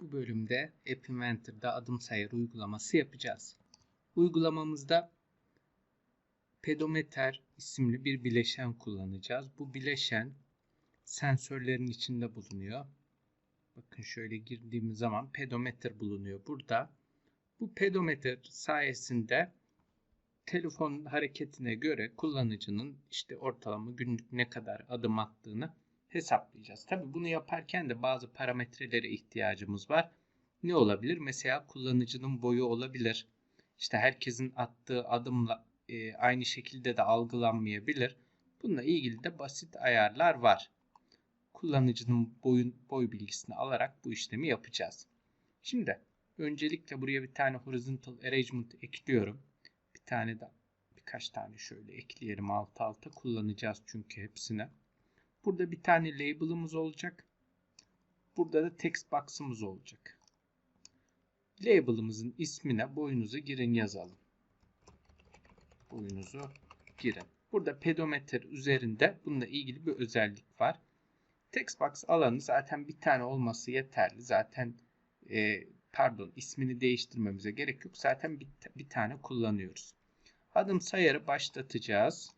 Bu bölümde App Inventor'da adım sayar uygulaması yapacağız. Uygulamamızda pedometer isimli bir bileşen kullanacağız. Bu bileşen sensörlerin içinde bulunuyor. Bakın şöyle girdiğimiz zaman pedometer bulunuyor burada. Bu pedometer sayesinde telefon hareketine göre kullanıcının işte ortalama günlük ne kadar adım attığını hesaplayacağız. Tabii bunu yaparken de bazı parametrelere ihtiyacımız var. Ne olabilir? Mesela kullanıcının boyu olabilir. İşte herkesin attığı adımla e, aynı şekilde de algılanmayabilir. Bununla ilgili de basit ayarlar var. Kullanıcının boyun, boy bilgisini alarak bu işlemi yapacağız. Şimdi öncelikle buraya bir tane horizontal arrangement ekliyorum. Bir tane de birkaç tane şöyle ekleyelim alt alta kullanacağız çünkü hepsine. Burada bir tane label'ımız olacak. Burada da text box'ımız olacak. Label'ımızın ismine boyunuzu girin yazalım. Boyunuzu girin. Burada pedometre üzerinde bununla ilgili bir özellik var. Text box alanı zaten bir tane olması yeterli. Zaten e, pardon ismini değiştirmemize gerek yok. Zaten bir, bir tane kullanıyoruz. Adım sayarı başlatacağız.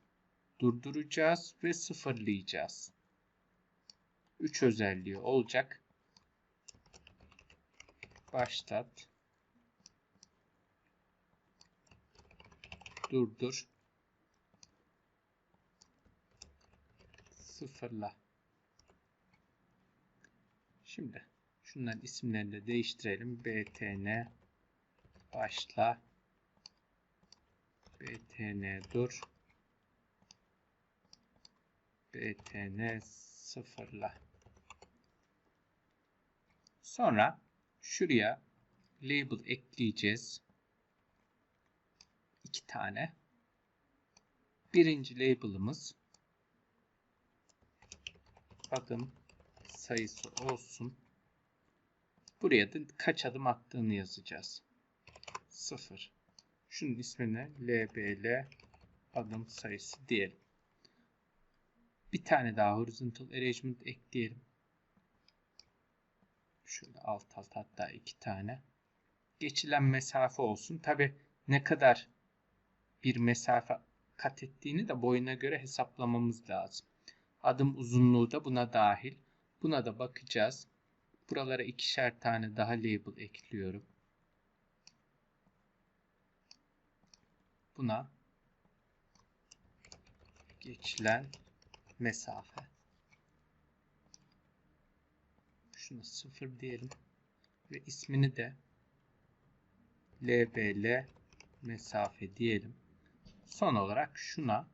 Durduracağız ve sıfırlayacağız. 3 özelliği olacak. Başlat. Durdur. Sıfırla. Şimdi şunların isimlerini de değiştirelim. btn başla btn dur btn sıfırla Sonra şuraya label ekleyeceğiz. İki tane. Birinci label'ımız adım sayısı olsun. Buraya da kaç adım attığını yazacağız. 0. Şunun ismine lbl adım sayısı diyelim. Bir tane daha horizontal arrangement ekleyelim. Şöyle alt alt hatta iki tane. Geçilen mesafe olsun. Tabi ne kadar bir mesafe kat ettiğini de boyuna göre hesaplamamız lazım. Adım uzunluğu da buna dahil. Buna da bakacağız. Buralara ikişer tane daha label ekliyorum. Buna geçilen mesafe. Şuna 0 diyelim. Ve ismini de LBL mesafe diyelim. Son olarak şuna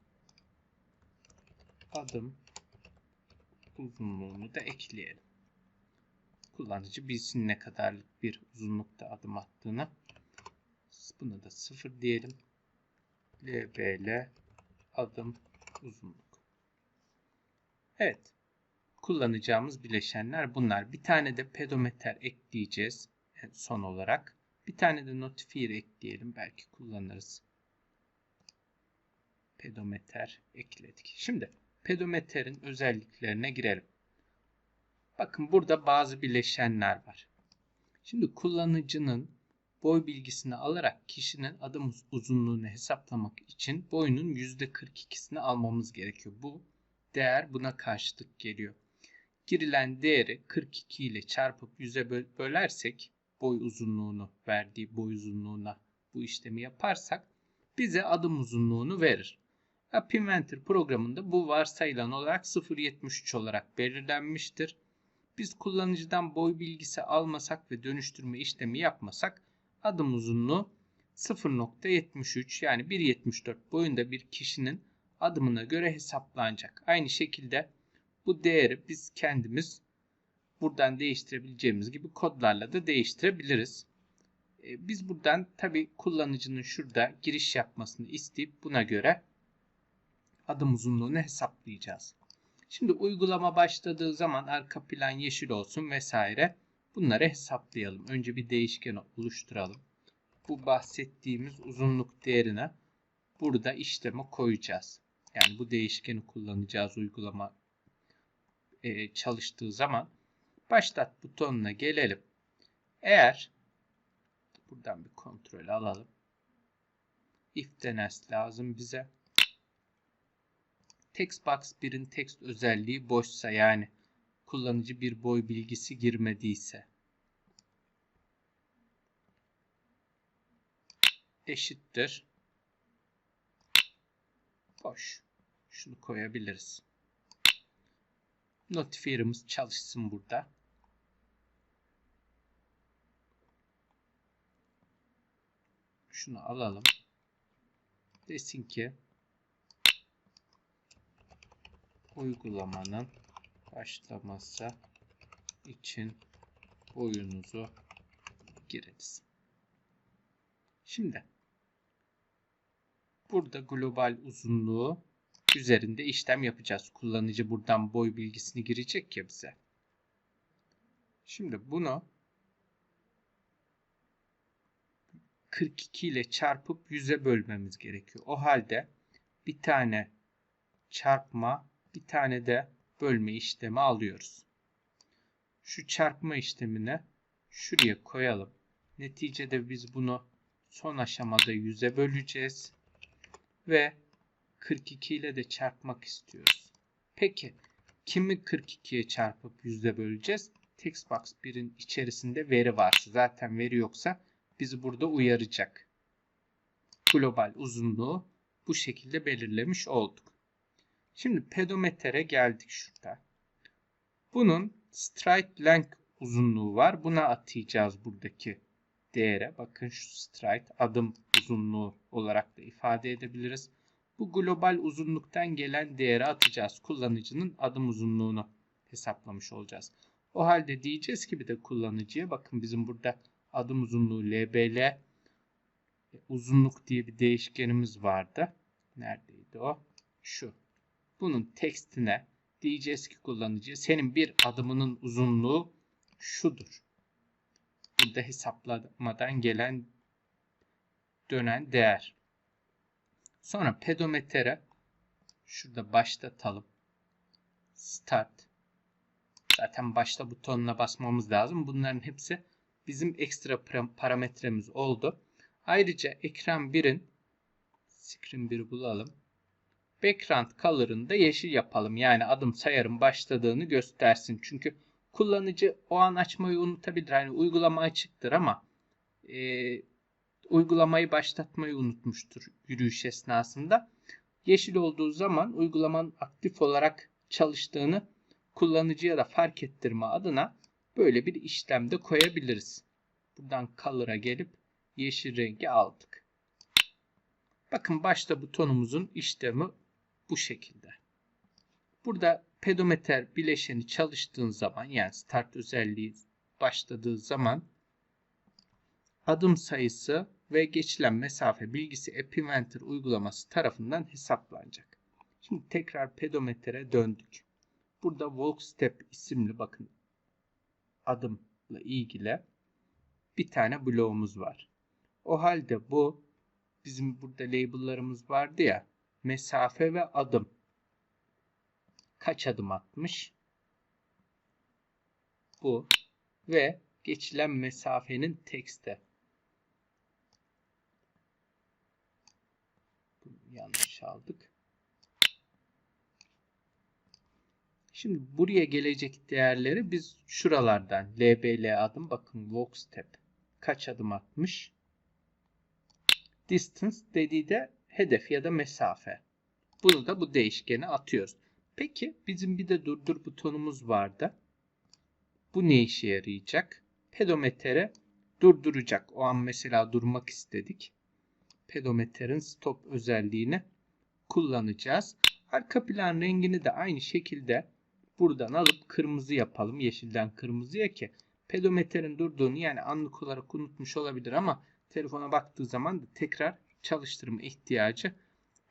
adım uzunluğunu da ekleyelim. Kullanıcı bilsin ne kadarlık bir uzunlukta adım attığını. Buna da 0 diyelim. LBL adım uzunluk. Evet kullanacağımız bileşenler bunlar. Bir tane de pedometer ekleyeceğiz son olarak. Bir tane de notifier ekleyelim. Belki kullanırız. Pedometer ekledik. Şimdi pedometrenin özelliklerine girelim. Bakın burada bazı bileşenler var. Şimdi kullanıcının boy bilgisini alarak kişinin adım uzunluğunu hesaplamak için boyunun %42'sini almamız gerekiyor. Bu değer buna karşılık geliyor girilen değeri 42 ile çarpıp 100'e bölersek boy uzunluğunu verdiği boy uzunluğuna bu işlemi yaparsak bize adım uzunluğunu verir. App Inventor programında bu varsayılan olarak 0.73 olarak belirlenmiştir. Biz kullanıcıdan boy bilgisi almasak ve dönüştürme işlemi yapmasak adım uzunluğu 0.73 yani 1.74 boyunda bir kişinin adımına göre hesaplanacak. Aynı şekilde bu değeri biz kendimiz buradan değiştirebileceğimiz gibi kodlarla da değiştirebiliriz. E, biz buradan tabi kullanıcının şurada giriş yapmasını isteyip buna göre adım uzunluğunu hesaplayacağız. Şimdi uygulama başladığı zaman arka plan yeşil olsun vesaire. Bunları hesaplayalım. Önce bir değişken oluşturalım. Bu bahsettiğimiz uzunluk değerine burada işleme koyacağız. Yani bu değişkeni kullanacağız uygulama e, çalıştığı zaman başlat butonuna gelelim. Eğer buradan bir kontrol alalım. If denest lazım bize. Textbox 1'in text özelliği boşsa yani kullanıcı bir boy bilgisi girmediyse eşittir boş. Şunu koyabiliriz. Notifier'ımız çalışsın burada. Şunu alalım. Desin ki uygulamanın başlaması için boyunuzu giriniz. Şimdi burada global uzunluğu üzerinde işlem yapacağız. Kullanıcı buradan boy bilgisini girecek ya bize. Şimdi bunu 42 ile çarpıp 100'e bölmemiz gerekiyor. O halde bir tane çarpma, bir tane de bölme işlemi alıyoruz. Şu çarpma işlemini şuraya koyalım. Neticede biz bunu son aşamada 100'e böleceğiz. Ve 42 ile de çarpmak istiyoruz. Peki kimi 42'ye çarpıp 100'e böleceğiz? Textbox 1'in içerisinde veri varsa zaten veri yoksa bizi burada uyaracak. Global uzunluğu bu şekilde belirlemiş olduk. Şimdi pedometre geldik şurada. Bunun stride length uzunluğu var. Buna atayacağız buradaki değere. Bakın şu stride adım uzunluğu olarak da ifade edebiliriz. Bu global uzunluktan gelen değeri atacağız. Kullanıcının adım uzunluğunu hesaplamış olacağız. O halde diyeceğiz ki bir de kullanıcıya bakın bizim burada adım uzunluğu LBL uzunluk diye bir değişkenimiz vardı. Neredeydi o? Şu. Bunun tekstine diyeceğiz ki kullanıcıya senin bir adımının uzunluğu şudur. Burada hesaplamadan gelen dönen değer. Sonra pedometre şurada başlatalım. Start. Zaten başta butonuna basmamız lazım. Bunların hepsi bizim ekstra parametremiz oldu. Ayrıca ekran 1'in screen 1'i bulalım. Background color'ını da yeşil yapalım. Yani adım sayarın başladığını göstersin. Çünkü kullanıcı o an açmayı unutabilir. Hani uygulama açıktır ama e, uygulamayı başlatmayı unutmuştur yürüyüş esnasında. Yeşil olduğu zaman uygulamanın aktif olarak çalıştığını kullanıcıya da fark ettirme adına böyle bir işlemde koyabiliriz. Buradan color'a gelip yeşil rengi aldık. Bakın başta butonumuzun işlemi bu şekilde. Burada pedometer bileşeni çalıştığın zaman yani start özelliği başladığı zaman adım sayısı ve geçilen mesafe bilgisi App Inventor uygulaması tarafından hesaplanacak. Şimdi tekrar pedometre döndük. Burada walk step isimli bakın adımla ilgili bir tane bloğumuz var. O halde bu bizim burada label'larımız vardı ya mesafe ve adım. Kaç adım atmış? Bu ve geçilen mesafenin tekste. Bunu yanlış aldık. Şimdi buraya gelecek değerleri biz şuralardan LBL adım bakın walk step kaç adım atmış? Distance dediği de hedef ya da mesafe. Bunu da bu değişkene atıyoruz. Peki bizim bir de durdur butonumuz vardı. Bu ne işe yarayacak? Pedometre durduracak. O an mesela durmak istedik. Pedometrenin stop özelliğini kullanacağız. Arka plan rengini de aynı şekilde buradan alıp kırmızı yapalım. Yeşilden kırmızıya ki pedometrenin durduğunu yani anlık olarak unutmuş olabilir ama telefona baktığı zaman da tekrar çalıştırma ihtiyacı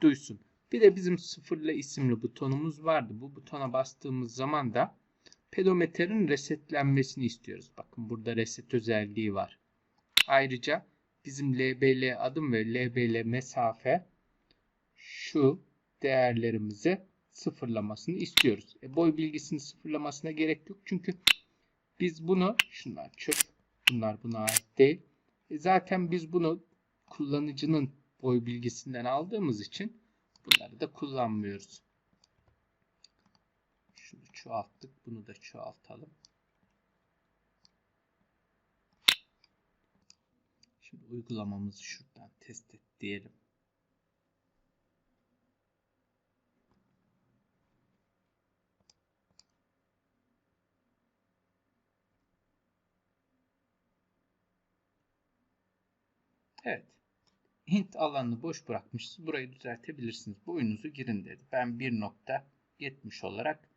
duysun. Bir de bizim sıfırla isimli butonumuz vardı. Bu butona bastığımız zaman da pedometrenin resetlenmesini istiyoruz. Bakın burada reset özelliği var. Ayrıca bizim LBL adım ve LBL mesafe şu değerlerimizi sıfırlamasını istiyoruz. E, boy bilgisini sıfırlamasına gerek yok. Çünkü biz bunu şunlar çöp Bunlar buna ait değil. E zaten biz bunu kullanıcının boy bilgisinden aldığımız için bunları da kullanmıyoruz. Şunu çoğalttık. Bunu da çoğaltalım. Şimdi uygulamamızı şuradan test et diyelim. Evet. Hint alanını boş bırakmışız. Burayı düzeltebilirsiniz. Boyunuzu girin dedi. Ben 1.70 olarak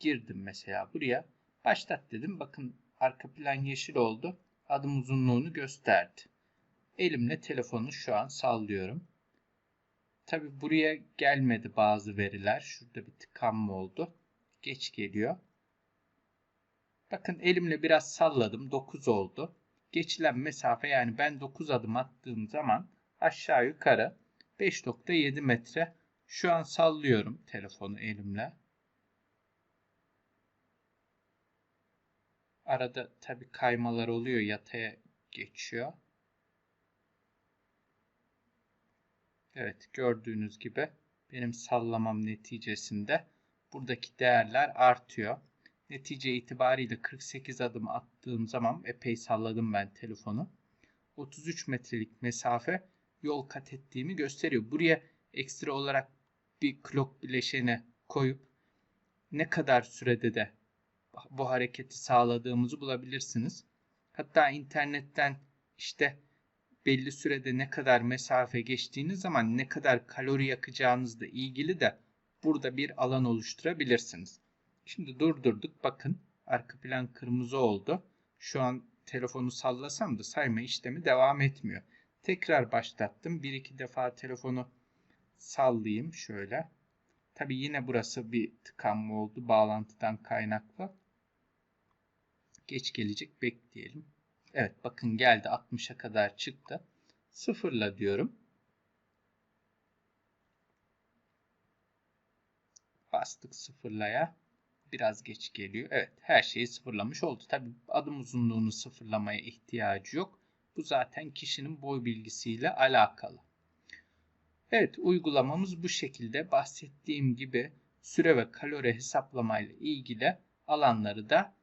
girdim mesela buraya. Başlat dedim. Bakın arka plan yeşil oldu. Adım uzunluğunu gösterdi. Elimle telefonu şu an sallıyorum. Tabi buraya gelmedi bazı veriler. Şurada bir tıkanma oldu. Geç geliyor. Bakın elimle biraz salladım. 9 oldu. Geçilen mesafe yani ben 9 adım attığım zaman aşağı yukarı 5.7 metre. Şu an sallıyorum telefonu elimle. Arada tabi kaymalar oluyor. Yataya geçiyor. Evet gördüğünüz gibi benim sallamam neticesinde buradaki değerler artıyor. Netice itibariyle 48 adım attığım zaman epey salladım ben telefonu. 33 metrelik mesafe yol kat ettiğimi gösteriyor. Buraya ekstra olarak bir clock bileşeni koyup ne kadar sürede de bu hareketi sağladığımızı bulabilirsiniz. Hatta internetten işte belli sürede ne kadar mesafe geçtiğiniz zaman ne kadar kalori yakacağınızla ilgili de burada bir alan oluşturabilirsiniz. Şimdi durdurduk. Bakın arka plan kırmızı oldu. Şu an telefonu sallasam da sayma işlemi devam etmiyor. Tekrar başlattım. Bir iki defa telefonu sallayayım şöyle. Tabi yine burası bir tıkanma oldu bağlantıdan kaynaklı. Geç gelecek bekleyelim. Evet bakın geldi 60'a kadar çıktı. Sıfırla diyorum. Bastık sıfırlaya. Biraz geç geliyor. Evet her şeyi sıfırlamış oldu. Tabi adım uzunluğunu sıfırlamaya ihtiyacı yok. Bu zaten kişinin boy bilgisiyle alakalı. Evet uygulamamız bu şekilde. Bahsettiğim gibi süre ve kalori hesaplamayla ilgili alanları da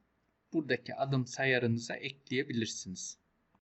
buradaki adım sayarınıza ekleyebilirsiniz.